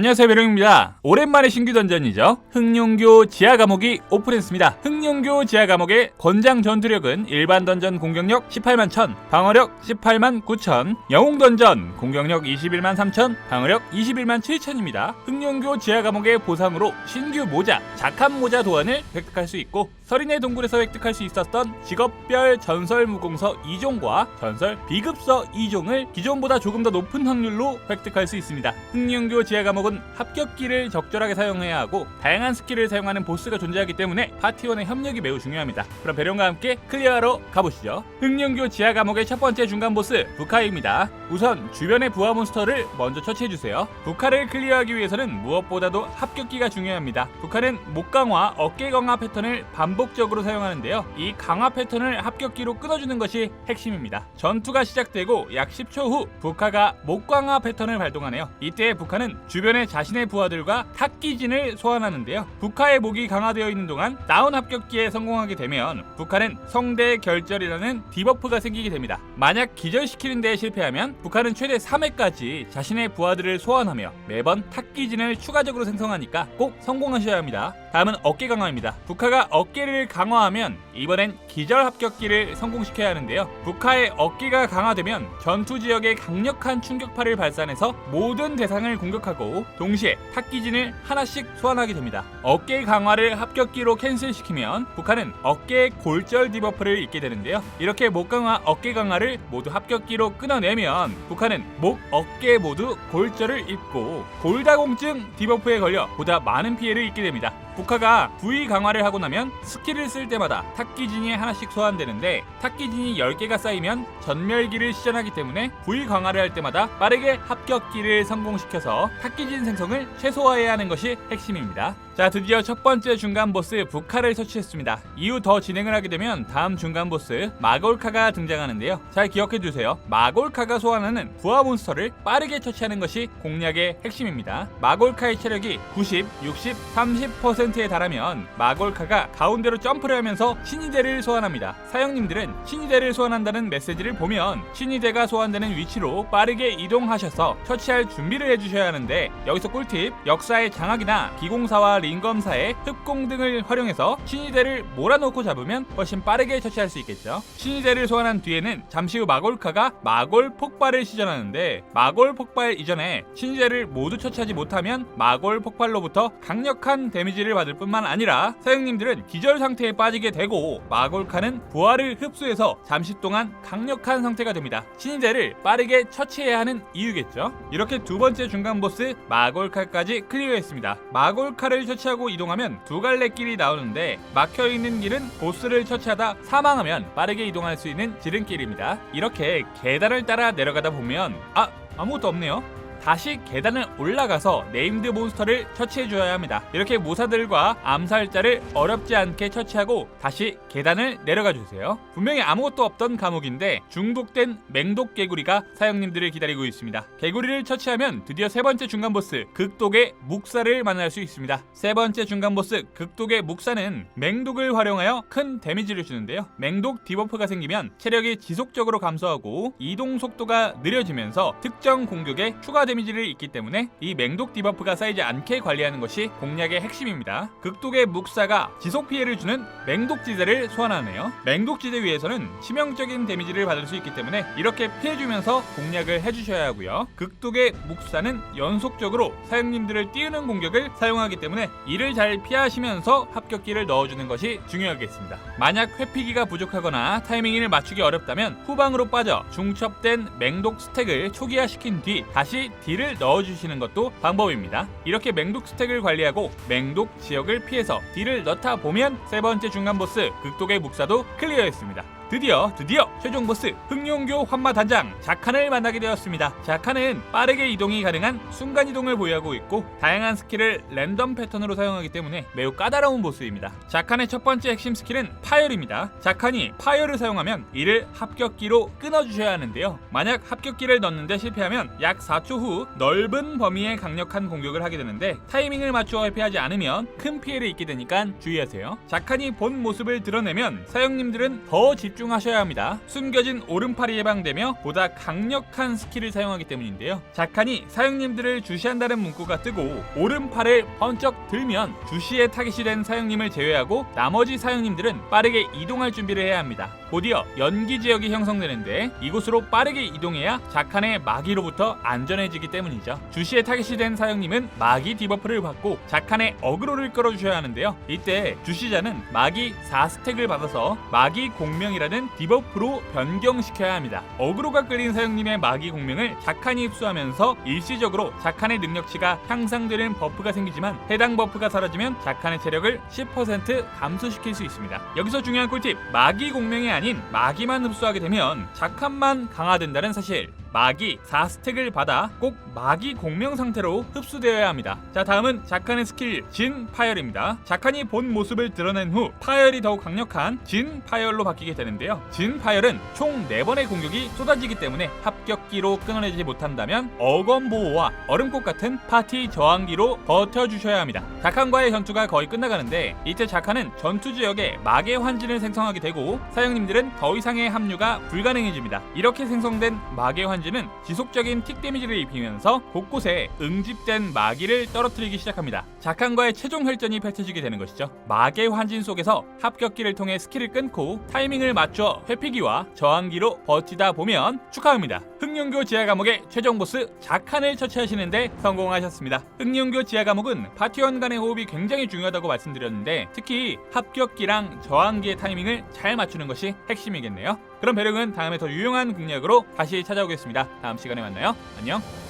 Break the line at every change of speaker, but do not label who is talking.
안녕하세요 배령입니다. 오랜만에 신규 던전이죠. 흥룡교 지하 감옥이 오픈했습니다. 흥룡교 지하 감옥의 권장 전투력은 일반 던전 공격력 18만 1000, 방어력 18만 9000, 영웅 던전 공격력 21만 3000, 방어력 21만 7000입니다. 흥룡교 지하 감옥의 보상으로 신규 모자, 작한 모자 도안을 획득할 수 있고 서린의 동굴에서 획득할 수 있었던 직업별 전설 무공서 2종과 전설 비급서 2종을 기존보다 조금 더 높은 확률로 획득할 수 있습니다. 흥룡교 지하 감옥은 합격기를 적절하게 사용해야 하고 다양한 스킬을 사용하는 보스가 존재하기 때문에 파티원의 협력이 매우 중요합니다. 그럼 배령과 함께 클리어하러 가보시죠. 흥룡교 지하 감옥의 첫 번째 중간 보스 부카입니다. 우선 주변의 부하 몬스터를 먼저 처치해주세요. 부카를 클리어하기 위해서는 무엇보다도 합격기가 중요합니다. 부카는 목 강화, 어깨 강화 패턴을 반복 적으로 사용하는데요. 이 강화 패턴을 합격기로 끊어주는 것이 핵심입니다. 전투가 시작되고 약 10초 후 부카가 목 강화 패턴을 발동하네요. 이때 부카는 주변의 자신의 부하들과 탁기진을 소환하는데요. 부카의 목이 강화되어 있는 동안 다운 합격기에 성공하게 되면 부카는 성대 결절이라는 디버프가 생기게 됩니다. 만약 기절시키는 데 실패하면 부카는 최대 3회까지 자신의 부하들을 소환하며 매번 탁기진을 추가적으로 생성하니까 꼭 성공하셔야 합니다. 다음은 어깨 강화입니다. 부카가 어깨를 강화하면 이번엔 기절 합격기를 성공시켜야 하는데요. 부카의 어깨가 강화되면 전투 지역에 강력한 충격파를 발산해서 모든 대상을 공격하고 동시에 탁기진을 하나씩 소환하게 됩니다. 어깨 강화를 합격기로 캔슬시키면 부카는 어깨 골절 디버프를 입게 되는데요. 이렇게 목 강화, 어깨 강화를 모두 합격기로 끊어내면 부카는 목, 어깨 모두 골절을 입고 골다공증 디버프에 걸려 보다 많은 피해를 입게 됩니다. 부카가 부위 강화를 하고 나면 스킬을 쓸 때마다 탁기진이 하나씩 소환되는데 탁기진이 10개가 쌓이면 전멸기를 시전하기 때문에 부위 강화를 할 때마다 빠르게 합격기를 성공시켜서 탁기진 생성을 최소화해야 하는 것이 핵심입니다. 자 드디어 첫 번째 중간 보스 부카를 처치했습니다. 이후 더 진행을 하게 되면 다음 중간 보스 마골카가 등장하는데요. 잘 기억해 두세요. 마골카가 소환하는 부하 몬스터를 빠르게 처치하는 것이 공략의 핵심입니다. 마골카의 체력이 90, 60, 30%에 달하면 마골카가 가운데로 점프를 하면서 신이대를 소환합니다. 사형님들은 신이대를 소환한다는 메시지를 보면 신이대가 소환되는 위치로 빠르게 이동하셔서 처치할 준비를 해주셔야 하는데 여기서 꿀팁 역사의 장악이나 기공사와 링검사의 흡공 등을 활용해서 신이대를 몰아놓고 잡으면 훨씬 빠르게 처치할 수 있겠죠. 신이대를 소환한 뒤에는 잠시 후 마골카가 마골 폭발을 시전하는데 마골 폭발 이전에 신이대를 모두 처치하지 못하면 마골 폭발로부터 강력한 데미지를 받을 뿐만 아니라 사형님들은 기절 상태에 빠지게 되고 마골카는 부하를 흡수해서 잠시 동안 강력한 상태가 됩니다. 신이대를 빠르게 처치해야 하는 이유겠죠. 이렇게 두 번째 중간 보스 마골카까지 클리어했습니다. 마골카를 처치하고 이동하면 두 갈래 길이 나오는데 막혀 있는 길은 보스를 처치하다 사망하면 빠르게 이동할 수 있는 지름길입니다. 이렇게 계단을 따라 내려가다 보면 아 아무것도 없네요. 다시 계단을 올라가서 네임드 몬스터를 처치해 줘야 합니다. 이렇게 무사들과 암살자를 어렵지 않게 처치하고 다시 계단을 내려가 주세요. 분명히 아무것도 없던 감옥인데 중독된 맹독 개구리가 사형님들을 기다리고 있습니다. 개구리를 처치하면 드디어 세 번째 중간 보스 극독의 묵사를 만날 수 있습니다. 세 번째 중간 보스 극독의 묵사는 맹독을 활용하여 큰 데미지를 주는데요. 맹독 디버프가 생기면 체력이 지속적으로 감소하고 이동 속도가 느려지면서 특정 공격에 추가 데미지를 입기 때문에 이 맹독 디버프가 쌓이지 않게 관리하는 것이 공략의 핵심입니다. 극독의 묵사가 지속 피해를 주는 맹독 지대를 소환하네요. 맹독 지대 위에서는 치명적인 데미지를 받을 수 있기 때문에 이렇게 피해주면서 공략을 해주셔야 하고요. 극독의 묵사는 연속적으로 사용님들을 띄우는 공격을 사용하기 때문에 이를 잘 피하시면서 합격기를 넣어주는 것이 중요하겠습니다. 만약 회피기가 부족하거나 타이밍을 맞추기 어렵다면 후방으로 빠져 중첩된 맹독 스택을 초기화시킨 뒤 다시 딜을 넣어주시는 것도 방법입니다. 이렇게 맹독 스택을 관리하고 맹독 지역을 피해서 딜을 넣다 보면 세 번째 중간 보스 극독의 묵사도 클리어했습니다. 드디어 드디어 최종 보스 흥룡교 환마 단장 자칸을 만나게 되었습니다. 자칸은 빠르게 이동이 가능한 순간 이동을 보유하고 있고 다양한 스킬을 랜덤 패턴으로 사용하기 때문에 매우 까다로운 보스입니다. 자칸의 첫 번째 핵심 스킬은 파열입니다. 자칸이 파열을 사용하면 이를 합격기로 끊어주셔야 하는데요. 만약 합격기를 넣는데 실패하면 약 4초 후 넓은 범위의 강력한 공격을 하게 되는데 타이밍을 맞추어 회피하지 않으면 큰 피해를 입게 되니까 주의하세요. 자칸이 본 모습을 드러내면 사형님들은 더 집중 집중하셔야 합니다. 숨겨진 오른팔이 예방되며 보다 강력한 스킬을 사용하기 때문인데요. 자칸이 사형님들을 주시한다는 문구가 뜨고 오른팔을 번쩍 들면 주시에 타깃이 된 사형님을 제외하고 나머지 사형님들은 빠르게 이동할 준비를 해야 합니다. 곧이어 연기 지역이 형성되는데 이곳으로 빠르게 이동해야 자칸의 마기로부터 안전해지기 때문이죠. 주시에 타깃이 된 사형님은 마기 디버프를 받고 자칸의 어그로를 끌어주셔야 하는데요. 이때 주시자는 마기 4스택을 받아서 마기 공명이라는 디버프로 변경시켜야 합니다. 어그로가 끌린 사형님의 마기 공명을 자칸이 흡수하면서 일시적으로 자칸의 능력치가 향상되는 버프가 생기지만 해당 버프가 사라지면 자칸의 체력을 10% 감소시킬 수 있습니다. 여기서 중요한 꿀팁 마기 공명이 아닌 마기만 흡수하게 되면 자칸만 강화된다는 사실 마기 4스택을 받아 꼭 마기 공명 상태로 흡수되어야 합니다. 자 다음은 자칸의 스킬 진 파열입니다. 자칸이 본 모습을 드러낸 후 파열이 더욱 강력한 진 파열로 바뀌게 되는데요. 진 파열은 총 4번의 공격이 쏟아지기 때문에 합격기로 끊어내지 못한다면 어검 보호와 얼음꽃 같은 파티 저항기로 버텨주셔야 합니다. 자칸과의 전투가 거의 끝나가는데 이때 자칸은 전투 지역에 마계 환진을 생성하게 되고 사형님들은 더 이상의 합류가 불가능해집니다. 이렇게 생성된 마계 환 진은 지속적인 틱 데미지를 입히면서 곳곳에 응집된 마기를 떨어뜨리기 시작합니다. 자칸과의 최종 혈전이 펼쳐지게 되는 것이죠. 마계 환진 속에서 합격기를 통해 스킬을 끊고 타이밍을 맞춰 회피기와 저항기로 버티다 보면 축하합니다. 흑룡교 지하 감옥의 최종 보스 자칸을 처치하시는데 성공하셨습니다. 흑룡교 지하 감옥은 파티원 간의 호흡이 굉장히 중요하다고 말씀드렸는데 특히 합격기랑 저항기의 타이밍을 잘 맞추는 것이 핵심이겠네요. 그럼 배령은 다음에 더 유용한 공략으로 다시 찾아오 겠습니다. 다음 시간에 만나요. 안녕.